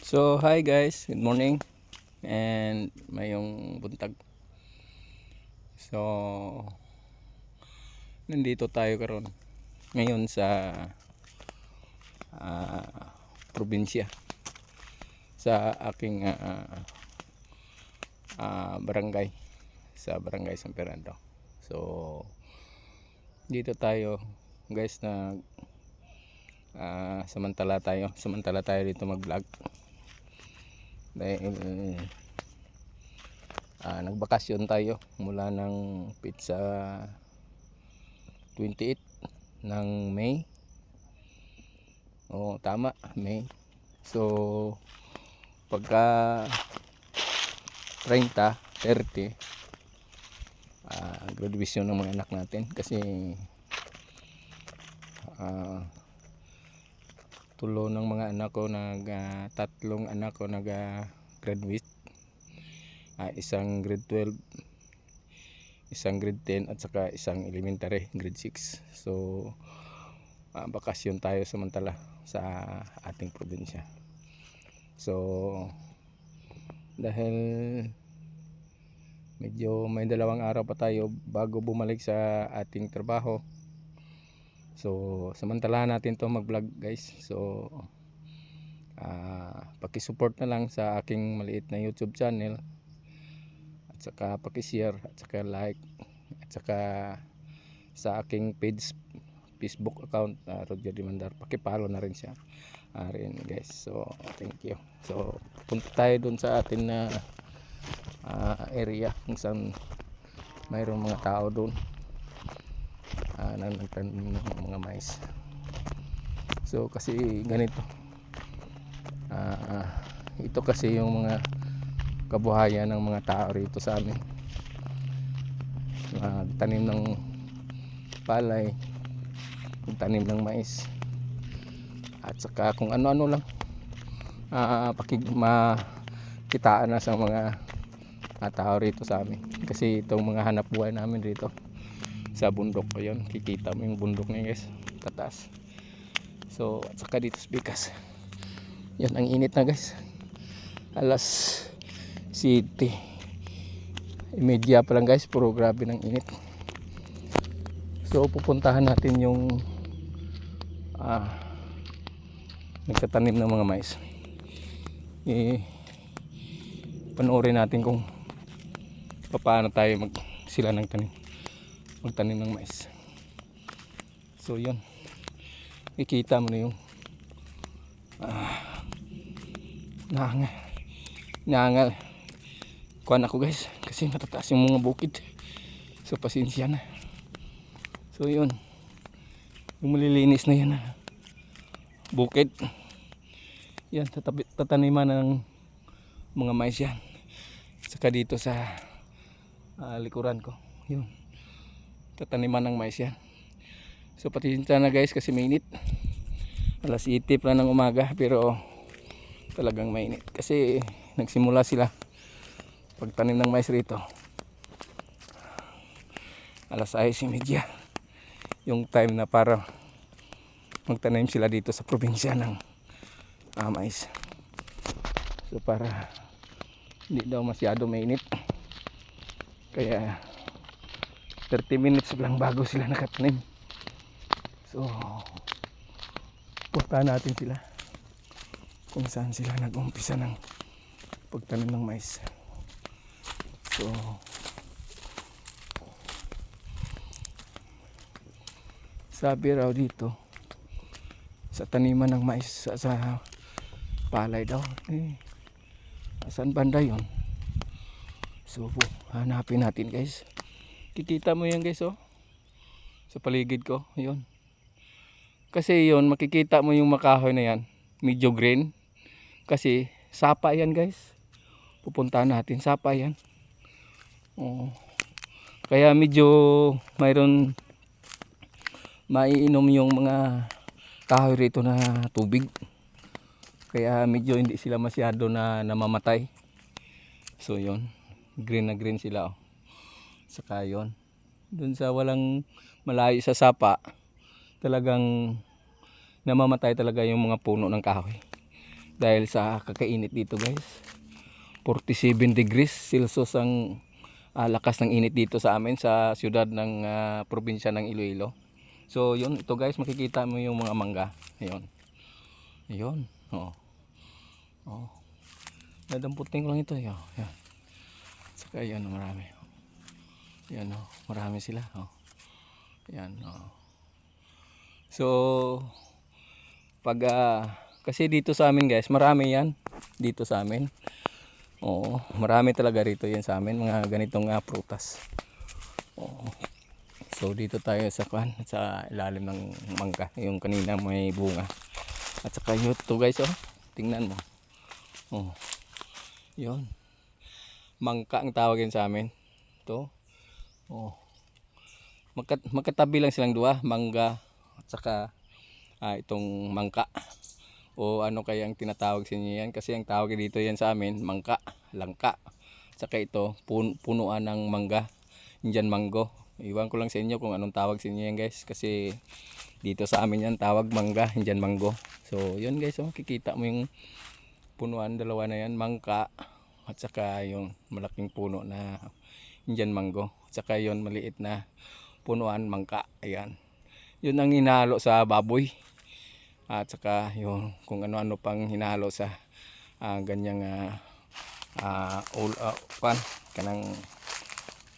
So, hi guys. Good morning. And mayong buntag. So, nandito tayo karon ngayon sa ah, probinsya sa aking ah, ah, barangay sa barangay San Fernando. So, dito tayo guys na ah, samantala tayo samantala tayo dito mag-vlog dahil ah, nagbakasyon tayo mula ng pizza 28 ng May. Oo tama May. So pagka 30 30 ah, graduation ng mga anak natin kasi ah, tulo ng mga anak ko nag ah, tatlong anak ko nag ah, graduate. Ah, isang grade 12 isang grade 10 at saka isang elementary grade 6 so ah, bakasyon tayo samantala sa ating probinsya. So dahil medyo may dalawang araw pa tayo bago bumalik sa ating trabaho So, samantalahan natin to mag-vlog guys. So, ah paki-support na lang sa aking maliit na YouTube channel. At saka paki-share at saka like at saka sa aking page Facebook account uh, Roger Dimandar. Paki-follow na rin siya. Rin guys. So, thank you. So, punta tayo dun sa atin na ah, area kung saan mayroong mga tao doon uh, nang nagtanim ng mga mais. So kasi ganito. Ah, ito kasi yung mga kabuhayan ng mga tao rito sa amin. Magtanim ng palay magtanim ng mais at saka kung ano-ano lang. Uh, pakig makitaan na sa mga mga tao rito sa amin. Kasi itong mga hanap buhay namin rito sa bundok. Ko yun kikita mo yung bundok niya guys. Tataas so at saka dito sa bikas yan ang init na guys. Alas city media pa lang guys. Puro grabe ng init. So pupuntahan natin yung ah, nagtatanim ng mga mais. Eh, panoorin natin kung paano tayo mag sila ng tanim magtanim ng mais. So yun. Ikita mo na yung ah, nahangal nahangal kuhan ako guys kasi matataas yung mga bukid. So pasensya na. So yun. Yung malilinis na yan ah, bukid. Yan tatabi, tataniman ng mga mais yan. Saka dito sa ah, likuran ko. Yun tataniman ng mais yan. So patinta na guys kasi mainit. Alas 8 pa ng umaga pero talagang mainit. Kasi nagsimula sila pagtanim ng mais rito. Alas 6.30 yung time na para magtanim sila dito sa probinsya ng ah, mais. So para hindi daw masyado mainit. Kaya 30 minutes lang bago sila nakatanim. So punta natin sila kung saan sila nag-umpisa ng pagtanim ng mais. So sabi raw dito sa taniman ng mais sa, sa palay daw eh, saan banda yon so hanapin natin guys kikita mo yan guys oh. Sa paligid ko yun. Kasi yun makikita mo yung makahoy na yan. Medyo green. Kasi sapa yan guys. Pupuntahan natin sapa yan. Oh. kaya medyo mayroon maiinom yung mga kahoy rito na tubig. Kaya medyo hindi sila masyado na namamatay. So yun. Green na green sila oh saka yun. Dun sa walang malayo sa sapa talagang namamatay talaga yung mga puno ng kahoy. Dahil sa kakainit dito guys. 47 degrees Celsius ang ah, lakas ng init dito sa amin sa siyudad ng ah, probinsya ng Iloilo. So yun ito guys makikita mo yung mga mangga. Ayun. Ayun. Oh oh dadamputin ko lang ito yan yan. Saka yan marami yan oh. Marami sila oh. Yan oh. So pag ah, kasi dito sa amin guys marami yan. Dito sa amin. Oo marami talaga rito yan sa amin. Mga ganitong ah, prutas. Oo. So dito tayo sa kwan sa ilalim ng mangga yung kanina may bunga. At saka yun to guys oh. Tingnan mo. Oh. Yun. Mangka ang tawag yun sa amin. To oh. Magkat magkatabi lang silang dua mangga at saka ah, itong mangka. O ano kaya ang tinatawag sa inyo yan? Kasi ang tawag dito yan sa amin mangka langka. Saka ito pun punuan ng mangga Indian mango. Iwan ko lang sa inyo kung anong tawag sa inyo yan guys. Kasi dito sa amin yan tawag mangga Indian mango. So yun guys oh, kikita mo yung punuan dalawa na yan mangka at saka yung malaking puno na Indian mango. At saka yun maliit na punuan mangka. Ayan. Yun ang hinalo sa baboy. At saka yung kung ano-ano pang hinalo sa ah, ganyang ah, ul, ah, pan, kanang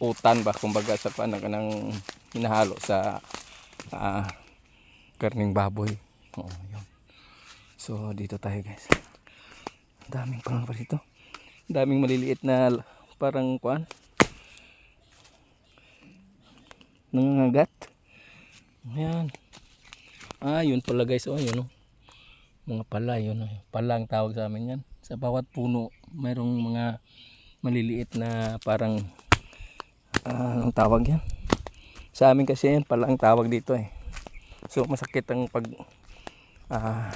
utan ba? Kumbaga sa pan kanang hinahalo sa ah, karning baboy. Oo, yun. so dito tayo guys. Daming parang pa dito daming maliliit na parang kuan nangangagat Ayan. Ah, yun pala guys. Oh, yun oh. Mga pala, yun oh. Pala ang tawag sa amin yan. Sa bawat puno, mayroong mga maliliit na parang ah, anong tawag yan? Sa amin kasi yan, pala ang tawag dito eh. So, masakit ang pag ah,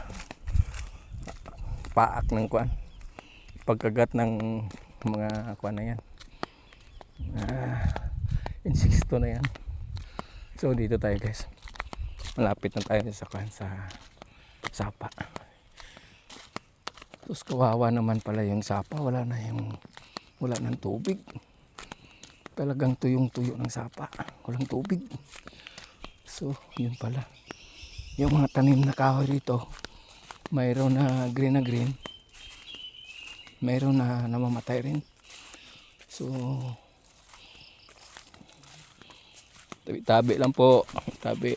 paak ng kuan. Pagkagat ng mga kuan na yan. Ah, insikto na yan. So, dito tayo guys. Malapit na tayo sa kan sa sapa. Tapos kawawa naman pala yung sapa. Wala na yung wala ng tubig. Talagang tuyong tuyo ng sapa. Walang tubig. So yun pala. Yung mga tanim na kahoy rito mayroon na green na green mayroon na namamatay rin so tabi-tabi lang po tabi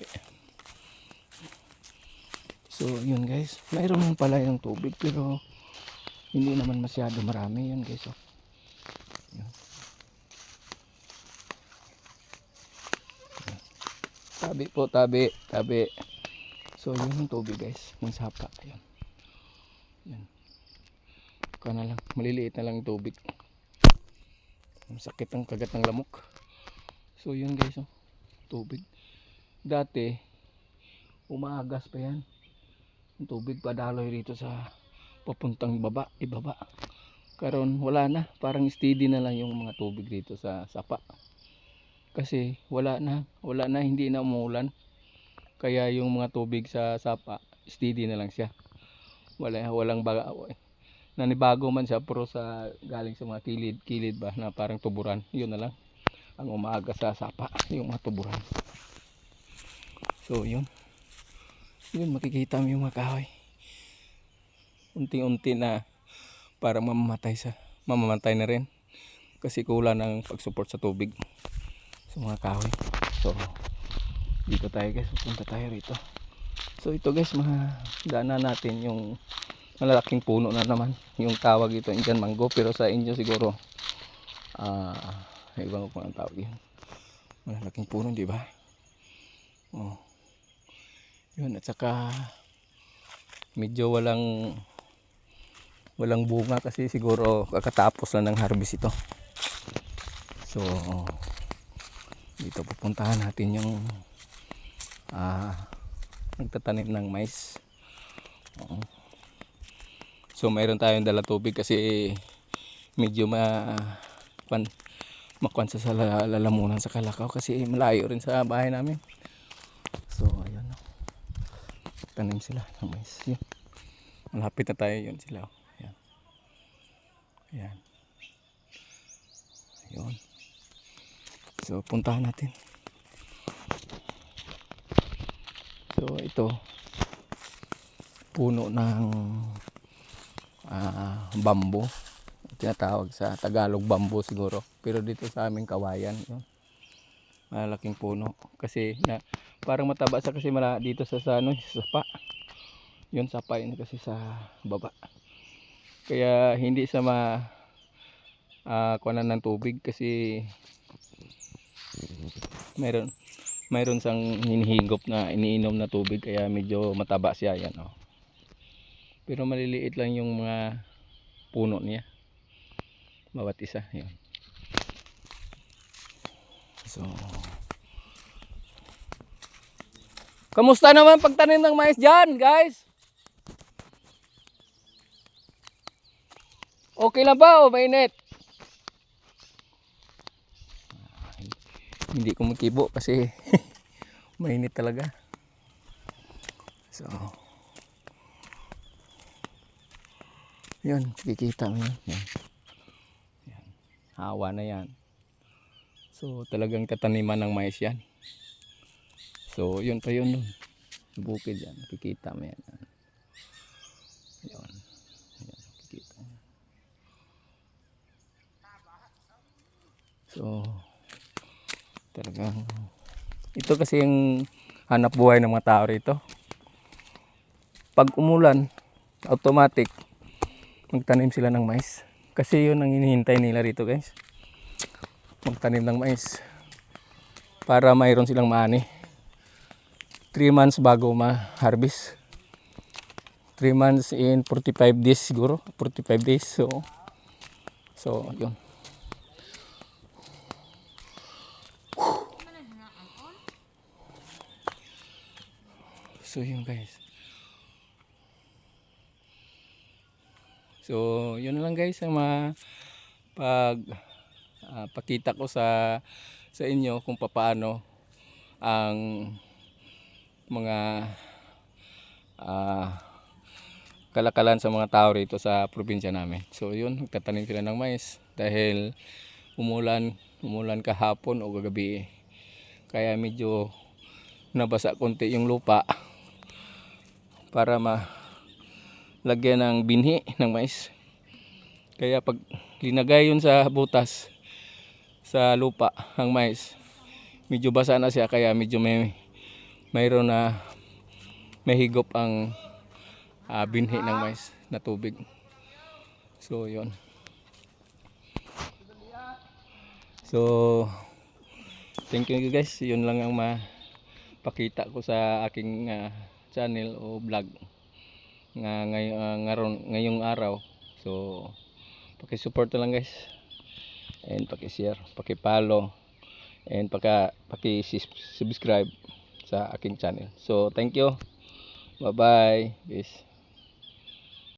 So, yun guys. Mayroon man pala yung tubig pero hindi naman masyado marami yun guys. Oh. Yun. Tabi po, tabi, tabi. So, yun yung tubig guys. Yung sapa. Yun. Ika na lang. Maliliit na lang tubig. Masakit ang kagat ng lamok. So, yun guys. Oh. Tubig. Dati, umaagas pa yan ang tubig padaloy rito sa papuntang baba, ibaba. Karon wala na, parang steady na lang yung mga tubig dito sa sapa. Kasi wala na, wala na hindi na umuulan. Kaya yung mga tubig sa sapa, steady na lang siya. Wala walang baga nanibago man siya pero sa galing sa mga kilid, kilid ba na parang tuburan. Yun na lang. Ang umaga sa sapa, yung mga tuburan. So yun. Yun makikita mo yung mga kahoy. Unti-unti na para mamamatay sa mamamatay na rin. Kasi kulang ng pag-support sa tubig sa mga kahoy. So dito tayo guys. Pupunta tayo rito. So ito guys mga daanan natin yung malalaking puno na naman yung tawag ito Indian mango. Pero sa inyo siguro ah uh, ibang kung ang tawag yun. Malalaking puno di ba? Oh. Yun at saka medyo walang walang bunga kasi siguro kakatapos na ng harvest ito. So dito pupuntahan natin yung ah nagtatanim ng mais. Oo. So mayroon tayong dala tubig kasi medyo ma pan makwan sa lalamunan sa Kalakaw kasi malayo rin sa bahay namin so ayun tanim sila ng mais yun Malapit na tayo yun sila. oh. Ayan. Ayan. Ayun. So, puntahan natin. So, ito. Puno ng ah, bambo. Tinatawag sa Tagalog bambo siguro. Pero dito sa aming kawayan. Yun. Malaking puno. Kasi na, parang mataba sa kasi mala, dito sa, sa, ano, sa sapa. Yun sapa yun kasi sa baba. Kaya hindi sa ma ah kuhanan ng tubig kasi meron mayroon sang hinihigop na iniinom na tubig kaya medyo mataba siya yan oh. Pero maliliit lang yung mga puno niya. Bawat isa, yan. So Kamusta naman pagtanim ng mais diyan, guys? Okay lang ba o mainit? Hindi ko magkibo kasi mainit talaga. So, yun, kikita mo yun. Yan. Yan. Hawa na yan. So, talagang tataniman ng mais yan. So, yun pa yun. nun. Bukid yan. Kikita mo yan. Yun. Yan, kikita mo. So, talagang ito kasi yung hanap buhay ng mga tao rito. Pag umulan, automatic magtanim sila ng mais. Kasi yun ang hinihintay nila rito guys. Magtanim ng mais. Para mayroon silang maani. 3 months bago ma-harvest. 3 months in 45 days siguro. 45 days. So, so yun. So yun guys. So yun lang guys ang mga pag ah, pakita ko sa sa inyo kung paano ang mga ah, kalakalan sa mga tao rito sa probinsya namin. So yun, nagtatanim sila ng mais dahil umulan, umulan kahapon o gagabi. Kaya medyo nabasa konti yung lupa para ma lagyan ng binhi ng mais. Kaya pag linagay yun sa butas sa lupa ang mais, medyo basa na siya kaya medyo may mayroon na may higop ang ah, binhi ng mais na tubig. So, yun. So, thank you guys. Yun lang ang mapakita ko sa aking ah, channel o vlog nga ngay, ah, ngaron, ngayong araw. So, paki-support lang guys. And paki-share, paki-follow, and paka paki-subscribe sa aking channel. So, thank you. Bye-bye. Peace.